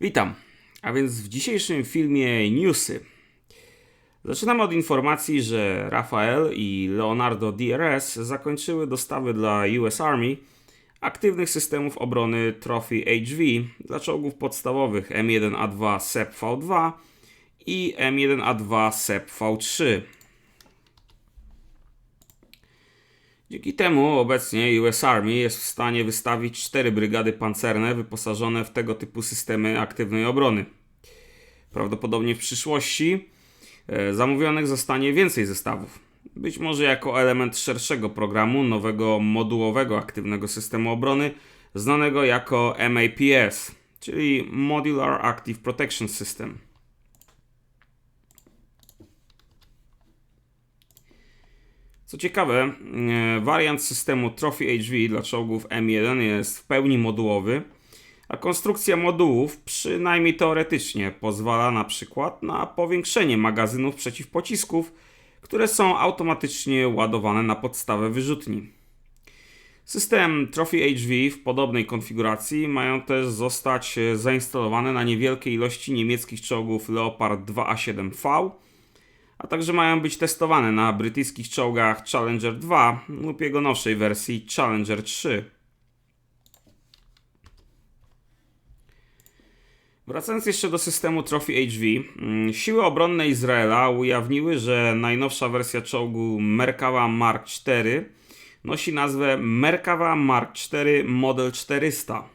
Witam. A więc w dzisiejszym filmie newsy. Zaczynamy od informacji, że Rafael i Leonardo DRS zakończyły dostawy dla US Army aktywnych systemów obrony Trophy HV dla czołgów podstawowych M1A2 SEP V2 i M1A2 SEP V3. Dzięki temu obecnie US Army jest w stanie wystawić cztery brygady pancerne wyposażone w tego typu systemy aktywnej obrony. Prawdopodobnie w przyszłości e, zamówionych zostanie więcej zestawów. Być może jako element szerszego programu nowego modułowego aktywnego systemu obrony, znanego jako MAPS, czyli Modular Active Protection System. Co ciekawe, e, wariant systemu Trophy HV dla czołgów M1 jest w pełni modułowy, a konstrukcja modułów, przynajmniej teoretycznie, pozwala na przykład na powiększenie magazynów przeciwpocisków, które są automatycznie ładowane na podstawę wyrzutni. System Trophy HV w podobnej konfiguracji mają też zostać zainstalowane na niewielkiej ilości niemieckich czołgów Leopard 2A7V a także mają być testowane na brytyjskich czołgach Challenger 2 lub jego nowszej wersji Challenger 3. Wracając jeszcze do systemu Trophy HV, mm, siły obronne Izraela ujawniły, że najnowsza wersja czołgu Merkawa Mark IV nosi nazwę Merkawa Mark IV Model 400.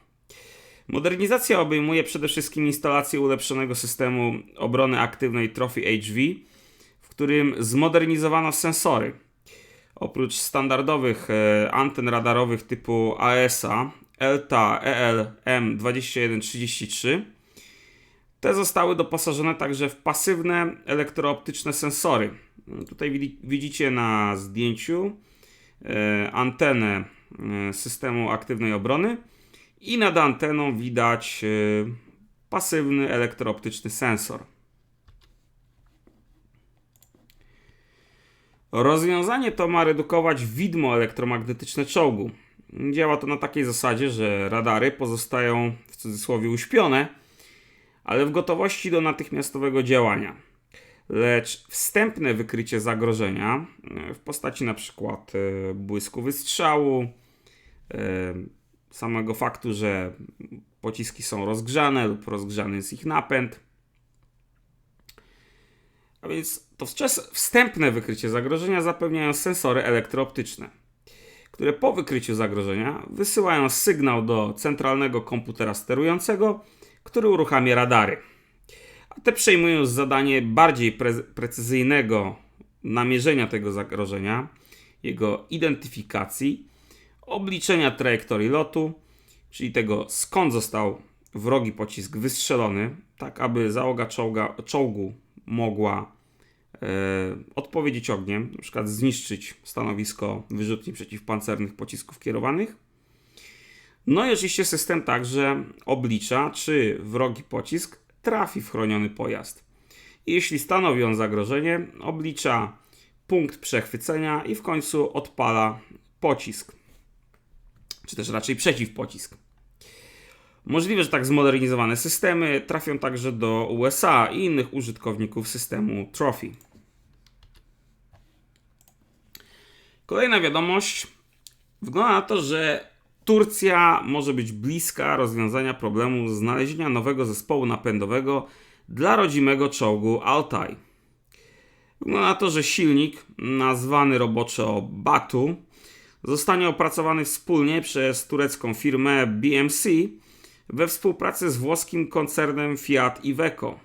Modernizacja obejmuje przede wszystkim instalację ulepszonego systemu obrony aktywnej Trophy HV którym zmodernizowano sensory. Oprócz standardowych e, anten radarowych typu ASA, ELTA EL-M2133, te zostały doposażone także w pasywne elektrooptyczne sensory. Tutaj widzicie na zdjęciu e, antenę e, systemu aktywnej obrony i nad anteną widać pasywny elektrooptyczny sensor. Rozwiązanie to ma redukować widmo elektromagnetyczne czołgu. Działa to na takiej zasadzie, że radary pozostają w cudzysłowie uśpione, ale w gotowości do natychmiastowego działania. Lecz wstępne wykrycie zagrożenia w postaci przykład e, błysku wystrzału, e, samego faktu, że pociski są rozgrzane lub rozgrzany jest ich napęd, a więc to wstępne wykrycie zagrożenia zapewniają sensory elektrooptyczne, które po wykryciu zagrożenia wysyłają sygnał do centralnego komputera sterującego, który uruchamia radary. A te przejmują zadanie bardziej pre precyzyjnego namierzenia tego zagrożenia, jego identyfikacji, obliczenia trajektorii lotu, czyli tego skąd został wrogi pocisk wystrzelony, tak aby załoga czołga, czołgu mogła e, odpowiedzieć ogniem, na przykład zniszczyć stanowisko wyrzutni przeciwpancernych pocisków kierowanych. No i oczywiście system także oblicza, czy wrogi pocisk trafi w chroniony pojazd. jeśli stanowi on zagrożenie, oblicza punkt przechwycenia i w końcu odpala pocisk, czy też raczej przeciwpocisk. Możliwe, że tak zmodernizowane systemy trafią także do USA i innych użytkowników systemu Trophy. Kolejna wiadomość wygląda na to, że Turcja może być bliska rozwiązania problemu znalezienia nowego zespołu napędowego dla rodzimego czołgu Altaj. Wygląda na to, że silnik, nazwany roboczo Batu, zostanie opracowany wspólnie przez turecką firmę BMC we współpracy z włoskim koncernem Fiat Iveco.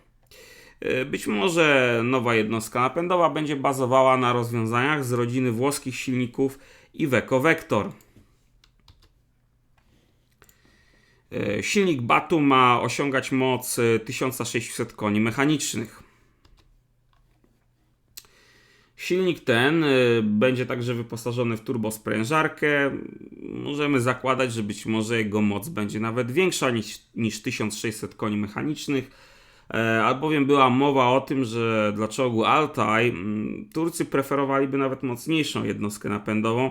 E, być może nowa jednostka napędowa będzie bazowała na rozwiązaniach z rodziny włoskich silników Iveco Vector. E, silnik Batu ma osiągać moc 1600 koni mechanicznych. Silnik ten y, będzie także wyposażony w turbosprężarkę. Możemy zakładać, że być może jego moc będzie nawet większa niż, niż 1600 koni mechanicznych. E, albowiem była mowa o tym, że dla czołgu Altaj mm, Turcy preferowaliby nawet mocniejszą jednostkę napędową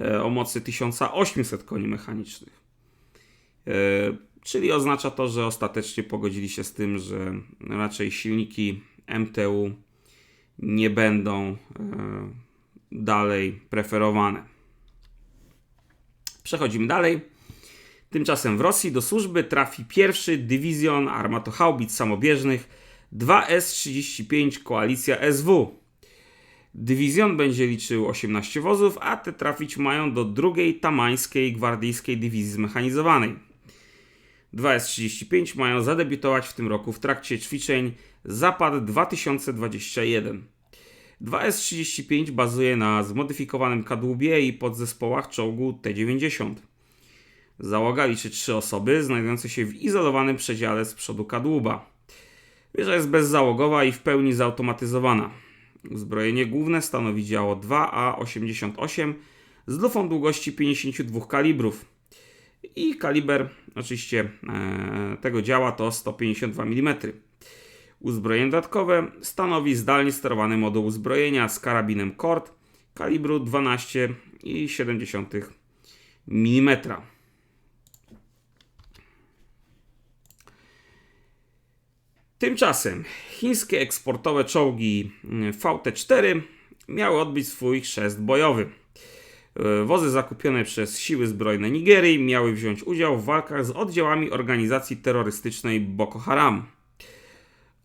e, o mocy 1800 koni mechanicznych. E, czyli oznacza to, że ostatecznie pogodzili się z tym, że raczej silniki MTU nie będą e, dalej preferowane. Przechodzimy dalej. Tymczasem w Rosji do służby trafi pierwszy dywizjon armatohaubic samobieżnych 2S-35 Koalicja SW. Dywizjon będzie liczył 18 wozów, a te trafić mają do drugiej Tamańskiej Gwardyjskiej Dywizji Zmechanizowanej. 2S-35 mają zadebiutować w tym roku w trakcie ćwiczeń Zapad 2021. 2S-35 bazuje na zmodyfikowanym kadłubie i podzespołach czołgu T-90. Załoga liczy 3 osoby znajdujące się w izolowanym przedziale z przodu kadłuba. Wieża jest bezzałogowa i w pełni zautomatyzowana. Uzbrojenie główne stanowi działo 2A88 z lufą długości 52 kalibrów. I kaliber oczywiście e, tego działa to 152 mm. Uzbrojenie dodatkowe stanowi zdalnie sterowany moduł uzbrojenia z karabinem Kord kalibru 12,7 mm. Tymczasem chińskie eksportowe czołgi mm, VT-4 miały odbyć swój chrzest bojowy. E, Wozy zakupione przez siły zbrojne Nigerii miały wziąć udział w walkach z oddziałami organizacji terrorystycznej Boko Haram.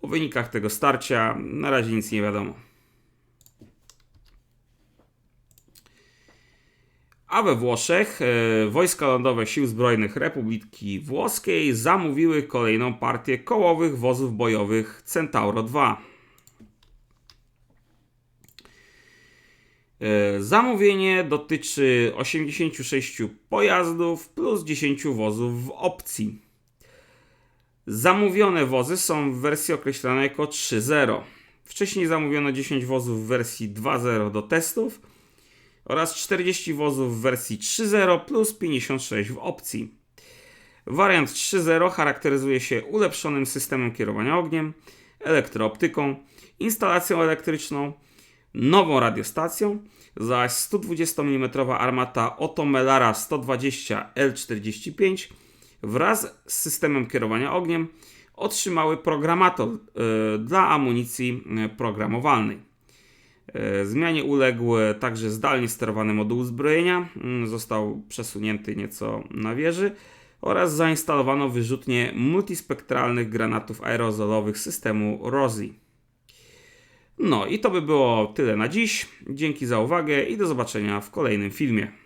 O wynikach tego starcia na razie nic nie wiadomo. A we Włoszech e, wojska lądowe Sił Zbrojnych Republiki Włoskiej zamówiły kolejną partię kołowych wozów bojowych Centauro 2. Zamówienie dotyczy 86 pojazdów plus 10 wozów w opcji. Zamówione wozy są w wersji określonej jako 3.0. Wcześniej zamówiono 10 wozów w wersji 2.0 do testów oraz 40 wozów w wersji 3.0 plus 56 w opcji. Wariant 3.0 charakteryzuje się ulepszonym systemem kierowania ogniem, elektrooptyką, instalacją elektryczną, nową radiostacją, zaś 120 mm armata Otto Melara 120 L45 wraz z systemem kierowania ogniem otrzymały programator y, dla amunicji y, programowalnej. Y, Zmianie uległ także zdalnie sterowany moduł uzbrojenia, mm, został przesunięty nieco na wieży oraz zainstalowano wyrzutnie multispektralnych granatów aerozolowych systemu ROSI. No i to by było tyle na dziś. Dzięki za uwagę i do zobaczenia w kolejnym filmie.